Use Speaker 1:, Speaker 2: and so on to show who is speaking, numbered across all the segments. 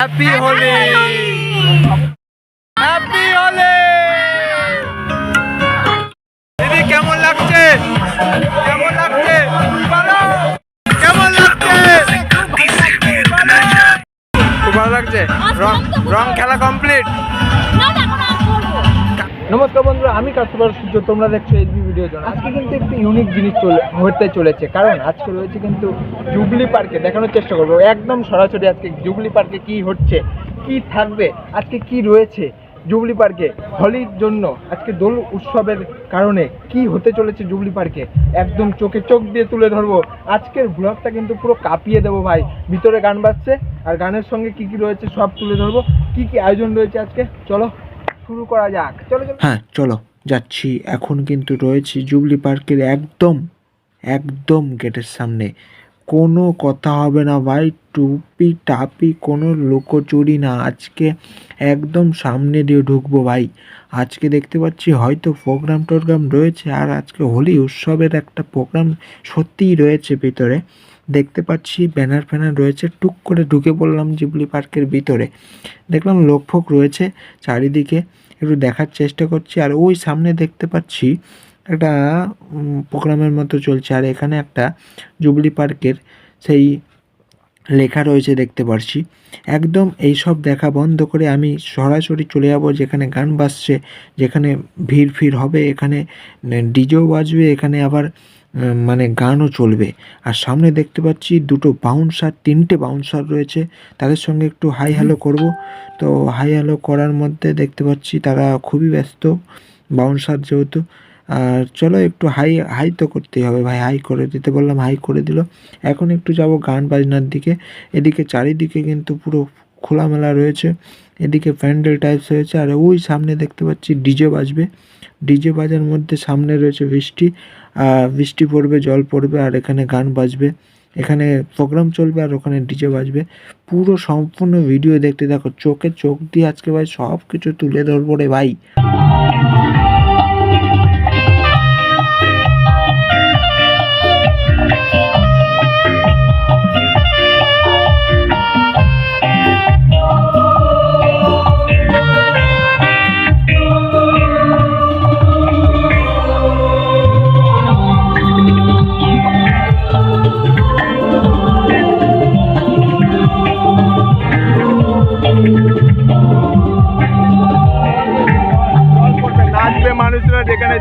Speaker 1: Happy Holi happy Holi দিদি কেমন লাগছে? কেমন লাগছে? কেমন লাগছে? খুব ভালো লাগছে। রং রং খেলা কমপ্লিট নমস্কার বন্ধুরা, আমি কাস্টমার সূর্য, তোমরা দেখছ এইচবি ভিডিও জন আজকে কিন্তু একটি ইউনিক জিনিস চলে, হতে চলেছে, কারণ আজকে রয়েছে কিন্তু জুবলি পার্কে, দেখানোর চেষ্টা করব। একদম সরাসরি আজকে জুবলি পার্কে কি হচ্ছে, কি থাকবে, আজকে কি রয়েছে জুবলি পার্কে, হোলির জন্য আজকে দোল উৎসবের কারণে কি হতে চলেছে জুবলি পার্কে, একদম চোখে চোখ দিয়ে তুলে ধরবো। আজকের ব্লগটা কিন্তু পুরো কাঁপিয়ে দেবো ভাই, ভিতরে গান বাজছে, আর গানের সঙ্গে কি কি রয়েছে সব তুলে ধরবো, কি কি আয়োজন রয়েছে আজকে, চলো শুরু করা যাক। চলো চলো।
Speaker 2: হ্যাঁ চলো, যাচ্ছি। এখন কিন্তু রয়েছি জুবলি পার্কের একদম একদম গেটের সামনে। কোনো কথা হবে না ভাই, টুপি টাপি কোনো লোকচুরি না। আজকে একদম সামনে দিয়ে ঢুকবো ভাই। আজকে দেখতে পাচ্ছি হয়তো প্রোগ্রাম টোগ্রাম রয়েছে, আর আজকে হোলি উৎসবের একটা প্রোগ্রাম সত্যিই রয়েছে ভিতরে। দেখতে পাচ্ছি ব্যানার ফ্যানার রয়েছে, টুক করে ঢুকে পড়লাম জিবলি পার্কের ভিতরে। দেখলাম লোকফোক রয়েছে চারিদিকে, একটু দেখার চেষ্টা করছি। আর ওই সামনে দেখতে পাচ্ছি একটা প্রোগ্রামের মতো চলছে। আর এখানে একটা জুবলি পার্কের সেই লেখা রয়েছে দেখতে পারছি। একদম এই সব দেখা বন্ধ করে আমি সরাসরি চলে যাব যেখানে গান বাজছে, যেখানে ভিড় ফির হবে, এখানে ডিজেও বাজবে, এখানে আবার মানে গানও চলবে। আর সামনে দেখতে পাচ্ছি দুটো বাউন্সার তিনটে বাউন্সার রয়েছে। তাদের সঙ্গে একটু হাই হ্যালো করব। তো হাই হ্যালো করার মধ্যে দেখতে পাচ্ছি তারা খুবই ব্যস্ত বাউন্সার যেহেতু। আর চলো একটু হাই হাই তো করতেই হবে ভাই হাই করে দিতে বললাম হাই করে দিল। এখন একটু যাব গান বাজনার দিকে। এদিকে চারিদিকে কিন্তু পুরো খোলামেলা রয়েছে। এদিকে প্যান্ডেল টাইপস হয়েছে আর ওই সামনে দেখতে পাচ্ছি ডিজে বাজবে। ডিজে বাজার মধ্যে সামনে রয়েছে বৃষ্টি। বৃষ্টি পড়বে, জল পড়বে আর এখানে গান বাজবে। এখানে প্রোগ্রাম চলবে আর ওখানে ডিজে বাজবে। পুরো সম্পূর্ণ ভিডিও দেখতে দেখো, চোখে চোখ দিয়ে আজকে ভাই সব কিছু তুলে ধরবো রে ভাই।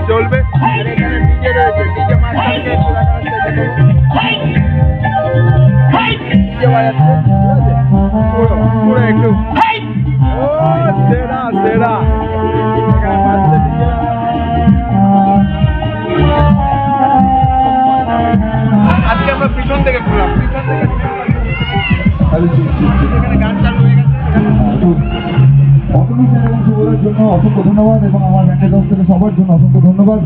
Speaker 1: জ্বলবে
Speaker 3: জন্য অসংখ্য ধন্যবাদ এবং আমার সবার জন্য অসংখ্য ধন্যবাদ।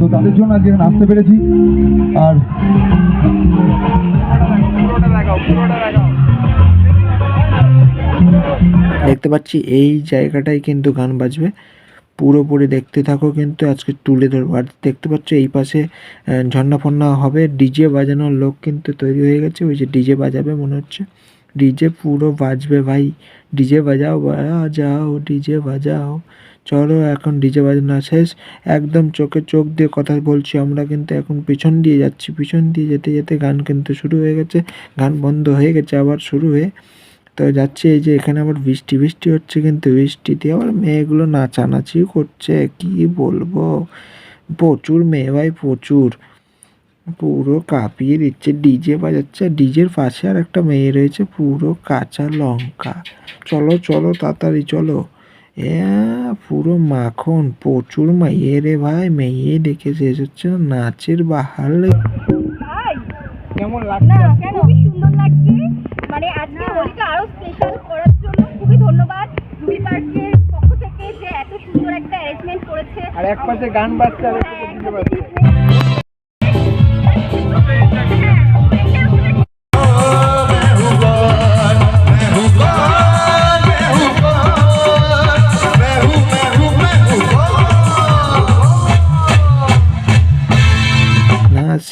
Speaker 3: তো তাদের জন্য আজকে এখানে আসতে পেরেছি। আর
Speaker 2: দেখতে পাচ্ছি, এই জায়গাটাই কিন্তু গান বাজবে। পুরোপুরি দেখতে থাকো কিন্তু আজকে তুলে ধরবো। আর দেখতে পাচ্ছ, এই পাশে ঝর্ণা ফন্না হবে। ডিজে বাজানোর লোক কিন্তু তৈরি হয়ে গেছে। ওই যে ডিজে বাজাবে মনে হচ্ছে। ডিজে পুরো বাজবে ভাই ডিজে বাজাও বাজাও ডিজে বাজাও চলো এখন ডিজে বাজানো শেষ। একদম চোখে চোখ দিয়ে কথা বলছি। আমরা কিন্তু এখন পিছন দিয়ে যাচ্ছি। পিছন দিয়ে যেতে যেতে গান কিন্তু শুরু হয়ে গেছে। গান বন্ধ হয়ে গেছে, আবার শুরু হয়ে। তো যাচ্ছে এই যে এখানে আবার বৃষ্টি বৃষ্টি হচ্ছে কিন্তু বৃষ্টিতে আবার মেয়েগুলো নাচানাচি করছে। কি বলব? প্রচুর মেয়ে ভাই, প্রচুর। পুরো কাঁপিয়ে দিচ্ছে ডিজে বাজাচ্ছে। ডিজের পাশে আর একটা মেয়ে রয়েছে পুরো কাঁচা লঙ্কা। চলো চলো তাড়াতাড়ি চলো। এ পুরো মাখন প্রচুর মেয়ে রে ভাই মেয়ে দেখে শেষ হচ্ছে না নাচের বাহার
Speaker 1: কেমন লাগছে?
Speaker 4: না খুবই সুন্দর লাগছে। মানে আজকে হোলিটা আরও স্পেশাল করার জন্য খুবই ধন্যবাদ জুড়ি পার্কের পক্ষ থেকে যে এত সুন্দর একটা অ্যারেঞ্জমেন্ট করেছে।
Speaker 1: আর এক পাশে গান বাজছে আর এক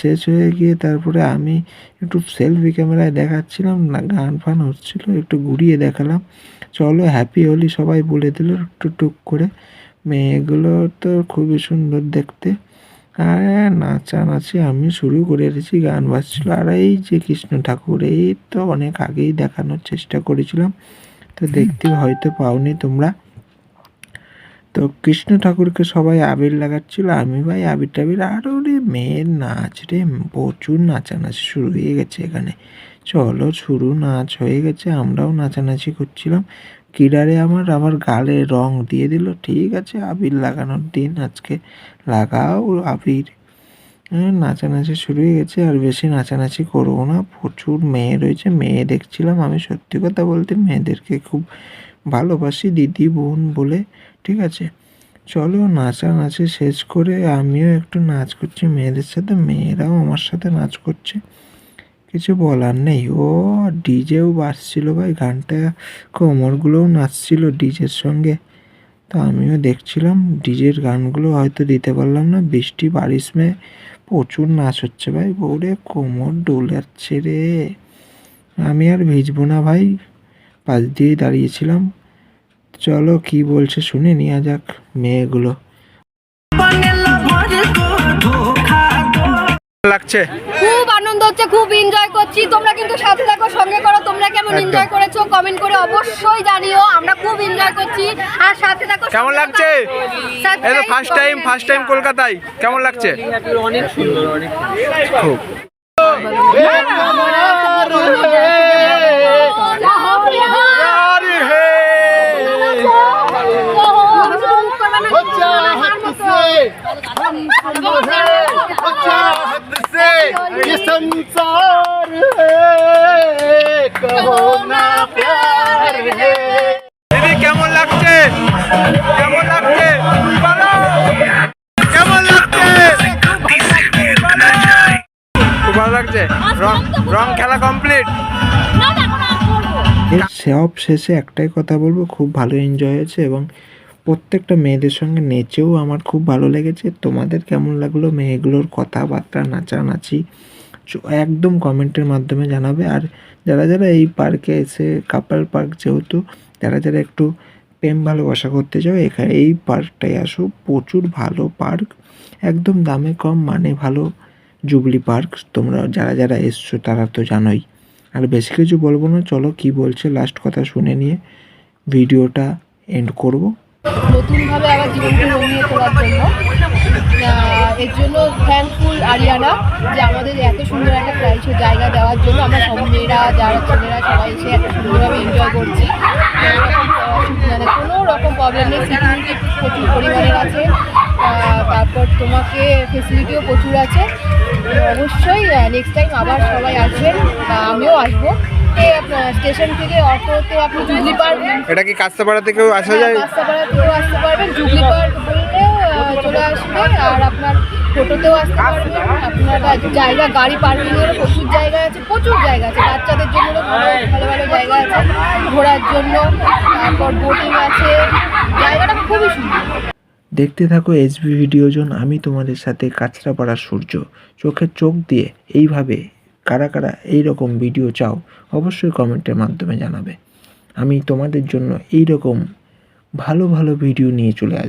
Speaker 2: শেষ হয়ে গিয়ে তারপরে আমি একটু সেলফি ক্যামেরায় দেখাচ্ছিলাম, না, গান ফান হচ্ছিল, একটু ঘুরিয়ে দেখালাম। চলো হ্যাপি হলি সবাই বলে দিল একটু টুক করে। মেয়েগুলো তো খুবই সুন্দর দেখতে। আর নাচানাচি আমি শুরু করে দিয়েছি গান বাজছিল। আর এই যে কৃষ্ণ ঠাকুর এই তো অনেক আগেই দেখানোর চেষ্টা করেছিলাম। তো দেখতে হয়তো পাওনি তোমরা। তো কৃষ্ণ ঠাকুরকে সবাই আবির লাগাচ্ছিল আমি ভাই আবির টাবির। আরও রে মেয়ের নাচ রে প্রচুর নাচানাচি শুরু হয়ে গেছে এখানে। চলো শুরু নাচ হয়ে গেছে আমরাও নাচানাচি করছিলাম। কিরারে আমার আমার গালে রং দিয়ে দিল ঠিক আছে আবির লাগানোর দিন আজকে। লাগাও আবির। হ্যাঁ, নাচানাচি শুরু হয়ে গেছে আর বেশি নাচানাচি করব না। প্রচুর মেয়ে রয়েছে মেয়ে দেখছিলাম আমি সত্যি কথা বলতে মেয়েদেরকে খুব ভালোবাসি দিদি বোন বলে ঠিক আছে। চলো নাচানাচি শেষ করে আমিও একটু নাচ করছি মেয়েদের সাথে মেয়েরাও আমার সাথে নাচ করছে। কিছু বলার নেই। ও ডিজেও বাজছিল ভাই, গানটা কোমরগুলোও নাচছিল ডিজের সঙ্গে। তো আমিও দেখছিলাম, ডিজের গানগুলো হয়তো দিতে পারলাম না। বৃষ্টি, বারিশ মে, প্রচুর নাচ হচ্ছে ভাই। বউরে কোমর ডোলাচ্ছে রে। আমি আর ভিজবো না ভাই। পাশ দিয়েই দাঁড়িয়েছিলাম। চলো কি বলছে শুনে নেওয়া যাক মেয়েগুলো।
Speaker 1: লাগছে?
Speaker 4: খুব আনন্দ হচ্ছে খুব এনজয় করছি। তোমরা কিন্তু সাথে থাকো সঙ্গে করো তোমরা কেমন এনজয় করেছ? কমেন্ট করে অবশ্যই জানিও আমরা খুব এনজয় করছি। আর সাথে থাকো
Speaker 1: কেমন লাগছে? এই ফার্স্ট টাইম ফার্স্ট টাইম কলকাতায়। কেমন লাগছে? খুব।
Speaker 5: ये संसार है कहो ना प्यार है
Speaker 1: দিদি কেমন লাগছে কেমন লাগছে বলো। কেমন লাগছে খুব ভালো লাগছে রং রং খেলা কমপ্লিট
Speaker 2: এর সব শেষে একটাই কথা বলবো খুব ভালো এনজয় হয়েছে এবং প্রত্যেকটা মেয়েদের সঙ্গে নেচেও আমার খুব ভালো লেগেছে তোমাদের কেমন লাগলো মেয়েগুলোর কথাবার্তা নাচানাচি চ- একদম কমেন্টের মাধ্যমে জানাবে। আর যারা যারা এই পার্কে এসে কাপাল পার্ক যেহেতু, যারা যারা একটু প্রেম ভালোবাসা করতে চাও এখানে এই পার্কটায় আসো। প্রচুর ভালো পার্ক একদম দামে কম মানে ভালো জুবলি পার্ক তোমরা যারা যারা এসছো, তারা তো জানোই। আর বেশি কিছু বলব না, চলো কি বলছে লাস্ট কথা শুনে নিয়ে ভিডিওটা এন্ড করব।
Speaker 6: নতুনভাবে আবার জীবনকে রঙিয়ে তোলার জন্য এর জন্য থ্যাঙ্কফুল আরিয়ানা যে আমাদের এত সুন্দর একটা প্রাইস জায়গা দেওয়ার জন্য আমরা সব মেয়েরা যারা ছেলেরা সবাই এসে এত সুন্দরভাবে এনজয় করছি। মানে কোনো রকম প্রবলেম নেই সিকিউরিটি প্রচুর পরিমাণের আছে। তারপর তোমাকে ফেসিলিটিও প্রচুর আছে। অবশ্যই নেক্সট টাইম আবার সবাই আসবেন। বা আমিও আসব। স্টেশন থেকে অটোতে আপনি জুবলি পার্ক
Speaker 1: এটা কি কাস্তাপাড়া থেকেও আসা যায়?
Speaker 6: রাস্তাপাড়া থেকেও আসতে পারবেন। জুবলি পার্ক চলে আসবেন আর আপনার টোটোতেও আসতে পারবেন। আপনার জায়গা, গাড়ি পার্কিংয়েরও প্রচুর জায়গা আছে, প্রচুর জায়গা আছে। বাচ্চাদের জন্য ভালো ভালো জায়গা আছে। ঘোরার জন্য, তারপর বোটিং আছে। জায়গাটা খুবই সুন্দর।
Speaker 2: দেখতে থাকো এসবি ভিডিও জন, আমি তোমাদের সাথে কাঁচরাপাড়া সূর্য। চোখের চোখ দিয়ে এইভাবে কারা কারা এই রকম ভিডিও চাও, অবশ্যই কমেন্টের মাধ্যমে জানাবে। আমি তোমাদের জন্য এই রকম ভালো ভালো ভিডিও নিয়ে চলে আসব